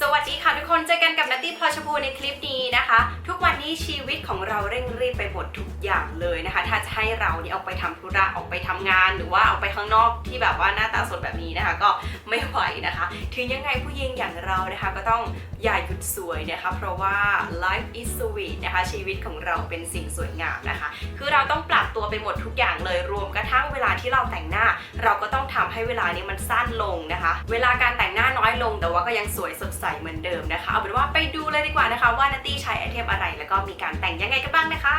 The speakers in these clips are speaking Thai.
สวัสดีค่ะทุกคน เจอกันกับนัตตี้พอชพูในคลิปนี้นะคะ ทุกวันนี้ชีวิตของเราเร่งรีบไปหมดทุกอย่างเลยนะคะ ถ้าจะให้เราเนี่ยออกไปทำธุระออกไปทำงาน หรือว่าออกไปข้างนอกที่แบบว่าหน้าตาสดแบบนี้นะคะ ก็ไม่ไหวนะคะ ถึงยังไงผู้หญิงอย่างเรานะคะ ก็ต้องอย่าหยุดสวยนะคะ เพราะว่า life is sweet นะคะ ชีวิตของเราเป็นสิ่งสวยงามนะคะ คือเราต้องปรับตัวไปหมดทุกอย่างเลยรวมกระทั่งเวลาที่เราแต่งหน้า เราก็ต้องทำให้เวลานี้มันสั้นลงนะคะ เวลาการแต่งหน้าน้อยลง แต่ว่าก็ยังสวยสดใสเหมือนเดิมนะคะ เอาเป็นว่าไปดูเลยดีกว่านะคะ ว่านัตตี้ใช้ไอเทมอะไร แล้วก็มีการแต่งยังไงกันบ้างนะคะ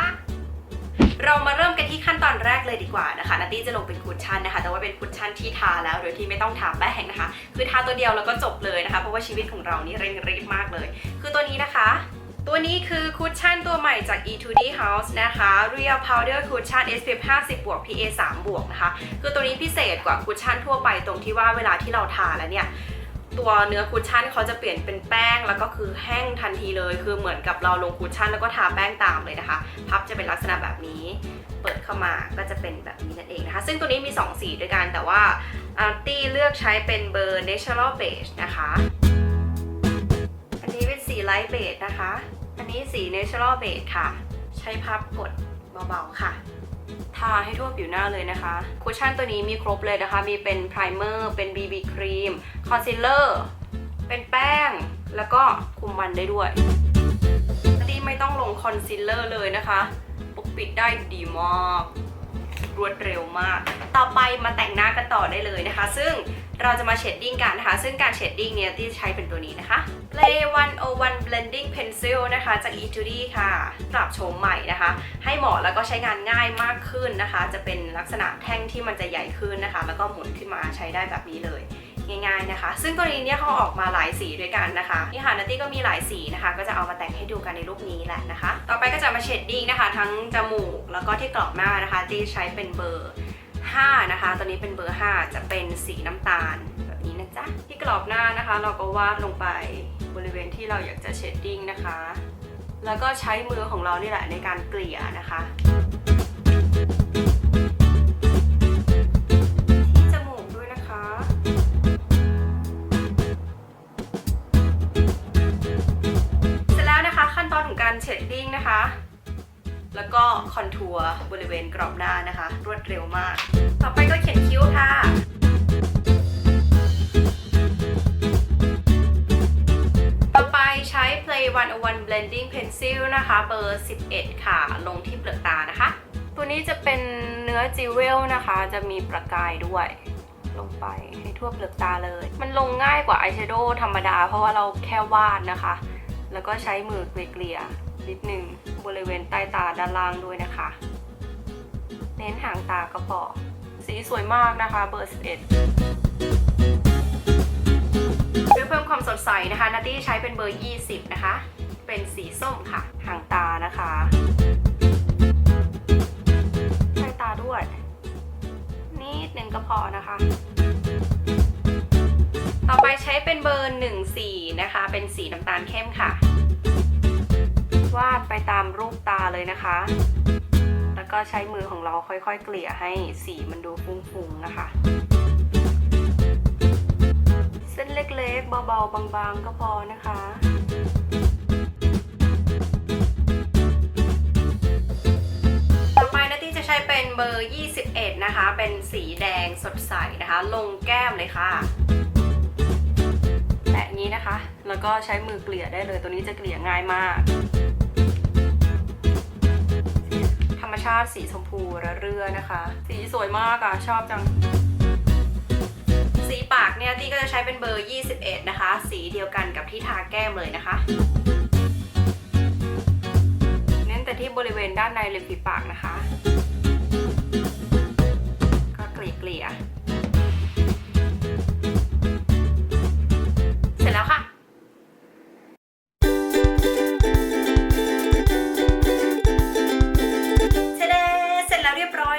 เรามาเริ่มกันที่ขั้นตอนแรกเลยดีกว่านะคะนัตตี้จะลงเป็นคุชชั่นนะคะ แต่ว่าเป็นคุชชั่นที่ทาแล้วโดยที่ไม่ต้องทาแป้งนะคะ คือทาตัวเดียวแล้วก็จบเลยนะคะ เพราะว่าชีวิตของเรานี่เร่งรีบมากเลย คือตัวนี้นะคะ ตัวนี้คือคุชชั่นตัวใหม่จาก E2D House นะคะ Real Powder Cushion SPF 50บวก PA 3บวกนะคะ คือตัวนี้พิเศษกว่าคุชชั่นทั่วไปตรงที่ว่าเวลาที่เราทาแล้วเนี่ย ตัวเนื้อคุชชั่นเขาจะเปลี่ยนเป็นแป้งแล้วก็คือแห้งทันทีเลย คือเหมือนกับเราลงคุชชั่นแล้วก็ทาแป้งตามเลยนะคะ พับจะเป็นลักษณะแบบนี้ เปิดเข้ามาก็จะเป็นแบบนี้นั่นเองนะคะ ซึ่งตัวนี้มี 2 สีด้วยกันแต่ว่าอาร์ตี้เลือกใช้เป็นเบอร์ Natural Beige นะคะ อันนี้เป็นสี Light Beige นะคะ อันนี้สี Natural Beige ค่ะ ใช้พับกดเบาๆค่ะ ทาให้ทั่วผิวหน้าเลยนะคะคุชชั่นตัวนี้มีครบเลยนะคะ มีเป็นไพรเมอร์เป็น BB ครีมคอนซีลเลอร์เป็นแป้ง แล้วก็คุมมันได้ด้วยอันนี้ไม่ต้องลงคอนซีลเลอร์เลยนะคะ ปกปิดได้ดีมาก รวดเร็วมาก ต่อไปมาแต่งหน้ากันต่อได้เลยนะคะ ซึ่งเราจะมาเชดดิ้งกันนะคะ ซึ่งการเชดดิ้งเนี่ยที่ใช้เป็นตัวนี้นะคะ Play 101 Blending Pencil นะคะ จาก E2D ค่ะ ปรับโฉมใหม่นะคะ ให้เหมาะแล้วก็ใช้งานง่ายมากขึ้นนะคะ จะเป็นลักษณะแท่งที่มันจะใหญ่ขึ้นนะคะ แล้วก็หมุนขึ้นมาใช้ได้แบบนี้เลย ง่ายๆนะคะ ซึ่งตัวนี้เนี่ยเขาออกมาหลายสีด้วยกันนะคะนี่ค่ะนัตตี้ก็มีหลายสีนะคะ ก็จะเอามาแต่งให้ดูกันในรูปนี้แหละนะคะ ต่อไปก็จะมาเชดดิ้งนะคะ ทั้งจมูกแล้วก็ที่กรอบหน้านะคะที่ใช้เป็นเบอร์ 5 นะคะ ตัวนี้เป็นเบอร์ 5 จะเป็นสีน้ำตาลแบบนี้นะจ๊ะที่กรอบหน้านะคะ เราก็วาดลงไปบริเวณที่เราอยากจะเชดดิ้งนะคะ แล้วก็ใช้มือของเรานี่แหละในการเกลี่ยนะคะ แล้วก็คอนทัวร์บริเวณกรอบหน้านะคะ รวดเร็วมาก ต่อไปก็เขียนคิ้วค่ะต่อไปใช้ Play 101 Blending Pencil นะคะเบอร์ 11 ค่ะ ลงที่เปลือกตานะคะ ตัวนี้จะเป็นเนื้อจิวเวลนะคะ จะมีประกายด้วย ลงไปให้ทั่วเปลือกตาเลย มันลงง่ายกว่าอายแชโดว์ธรรมดา เพราะว่าเราแค่วาดนะคะ แล้วก็ใช้มือเกลี่ย นิดนึงบริเวณใต้ตาด้านล่างด้วยนะคะ เน้นหางตาก็พอสีสวยมากนะคะเบอร์ 11เพื่อเพิ่มความสดใสนะคะนัตตี้ใช้เป็นเบอร์ 20 นะคะ เป็นสีส้มค่ะ หางตานะคะใต้ตาด้วย นิดหนึ่งก็พอนะคะต่อไปใช้เป็นเบอร์ 14 นะคะ เป็นสีน้ำตาลเข้มค่ะ วาดไปตามรูปตาเลยนะคะ แล้วก็ใช้มือของเราค่อยๆ เกลี่ยให้สีมันดูฟุ้งๆนะคะ เส้นเล็กๆ เบาๆ บางๆ ก็พอนะคะต่อไปนาทีจะใช้เป็นเบอร์ 21 นะคะ เป็นสีแดงสดใสนะคะ ลงแก้มเลยค่ะ แตะนี้นะคะ แล้วก็ใช้มือเกลี่ยได้เลย ตัวนี้จะเกลี่ยง่ายมาก รรมชาติสีชมพูระเรื่อนะคะ สีสวยมากอะชอบจัง สีปากเนี่ยตี้ก็จะใช้เป็นเบอร์ 21 นะคะ สีเดียวกันกับที่ทาแก้มเลยนะคะ เน้นแต่ที่บริเวณด้านในริมฝีปากนะคะ ก็เกลี่ยเ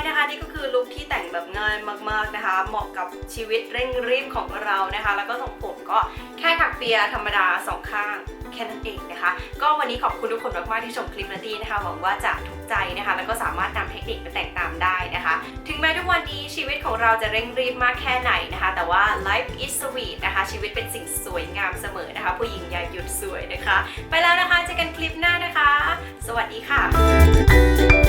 นะคะนี่ก็คือลุคที่แต่งแบบง่ายมากๆนะคะ เหมาะกับชีวิตเร่งรีบของเรานะคะ แล้วก็ทรงผมก็แค่ถักเปียธรรมดาสองข้างแค่นั้นเองนะคะ ก็วันนี้ขอบคุณทุกคนมากๆที่ชมคลิปนาตีนะคะหวังว่าจะถูกใจนะคะ แล้วก็สามารถนำเทคนิคไปแต่งตามได้นะคะ ถึงแม้ทุกวันนี้ชีวิตของเราจะเร่งรีบมากแค่ไหนนะคะ แต่ว่า life is sweet นะคะ ชีวิตเป็นสิ่งสวยงามเสมอนะคะ ผู้หญิงอย่าหยุดสวยนะคะ ไปแล้วนะคะเจอกันคลิปหน้านะคะ สวัสดีค่ะ